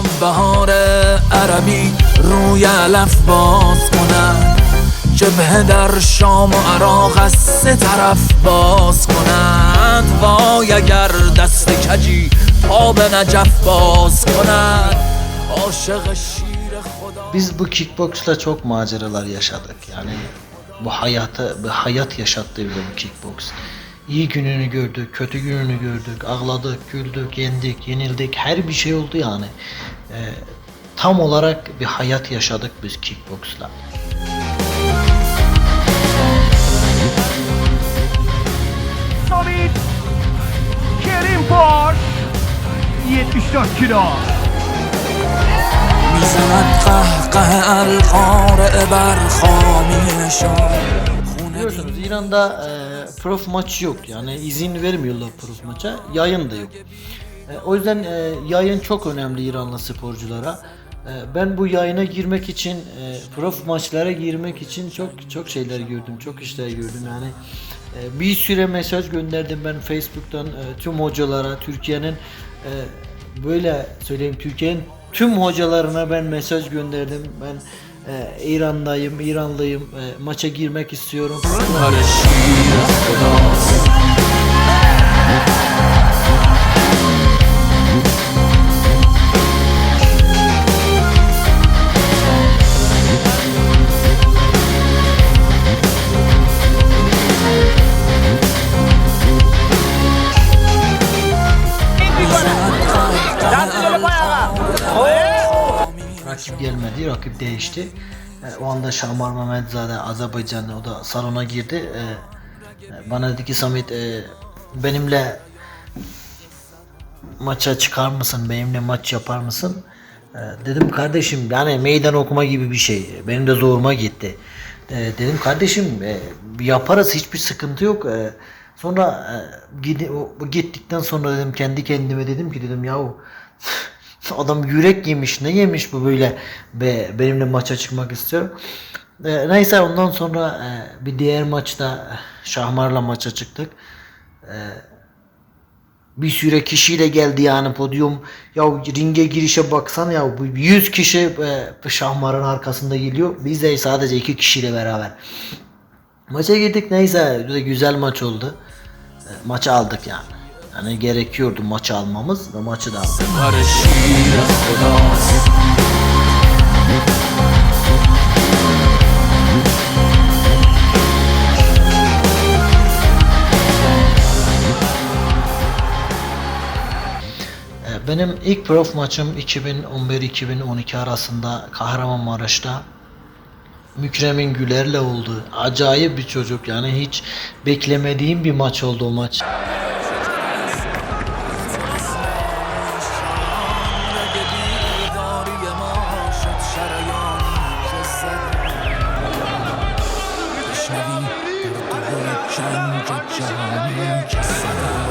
سام بهار عربی روی علف باز کنند جبهه در شام و عراق از سه طرف باز کنند وای اگر دست کجی پا به نجف باز کنند عاشق شیر خدا Biz bu kickboxla çok maceralar yaşadık. Yani bu hayatı, bu hayat yaşattı bize bu kickbox. İyi gününü gördük, kötü gününü gördük, ağladık, güldük, yendik, yenildik. Her bir şey oldu yani. E, tam olarak bir hayat yaşadık biz kickboxla. Solid Kerim Por 74 kilo Biliyorsunuz İran'da e, prof maç yok yani izin vermiyorlar prof maça yayın da yok. E, o yüzden e, yayın çok önemli İranlı sporculara. E, ben bu yayına girmek için e, prof maçlara girmek için çok çok şeyler gördüm çok işler gördüm yani e, bir süre mesaj gönderdim ben Facebook'tan e, tüm hocalara Türkiye'nin e, böyle söyleyeyim Türkiye'nin tüm hocalarına ben mesaj gönderdim ben e, İran'dayım İranlıyım e, maça girmek istiyorum. Rakip gelmedi, rakip değişti. E, o anda Şamar Mehmetzade Azerbaycanlı o da salona girdi. E, e, bana dedi ki Samet e, benimle maça çıkar mısın? Benimle maç yapar mısın? E, dedim kardeşim yani meydan okuma gibi bir şey. Benim de zoruma gitti. E, dedim kardeşim e, yaparız hiçbir sıkıntı yok. E, sonra e, gidi, o, gittikten sonra dedim kendi kendime dedim ki dedim yahu Adam yürek yemiş ne yemiş bu böyle be, benimle maça çıkmak istiyor. E, neyse ondan sonra e, bir diğer maçta e, Şahmar'la maça çıktık. Bir süre kişiyle geldi yani podyum. Ya ringe girişe baksan ya bu 100 kişi Şahmar'ın arkasında geliyor. Biz de sadece iki kişiyle beraber. Maça girdik neyse güzel maç oldu. E, maçı aldık yani. Hani gerekiyordu maçı almamız ve maçı da aldık. Ee, benim ilk prof maçım 2011-2012 arasında Kahramanmaraş'ta Mükremin Güler'le oldu. Acayip bir çocuk yani hiç beklemediğim bir maç oldu o maç. جنگ جهانی که زد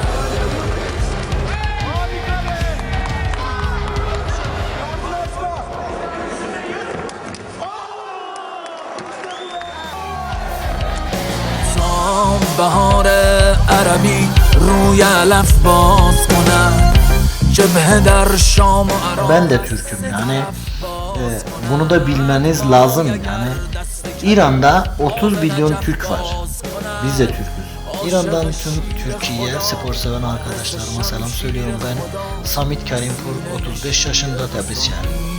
سام بهار عربی روی علف باز کنند جبهه در شام و عراق Ben de Türk'üm yani e, bunu da bilmeniz lazım yani İran'da 30 milyon Türk var. Biz de Türk'üz. İran'dan tüm Türkiye spor seven arkadaşlarıma selam söylüyorum. Ben Samit Kerimpur 35 yaşında Tebrizcanlıyım.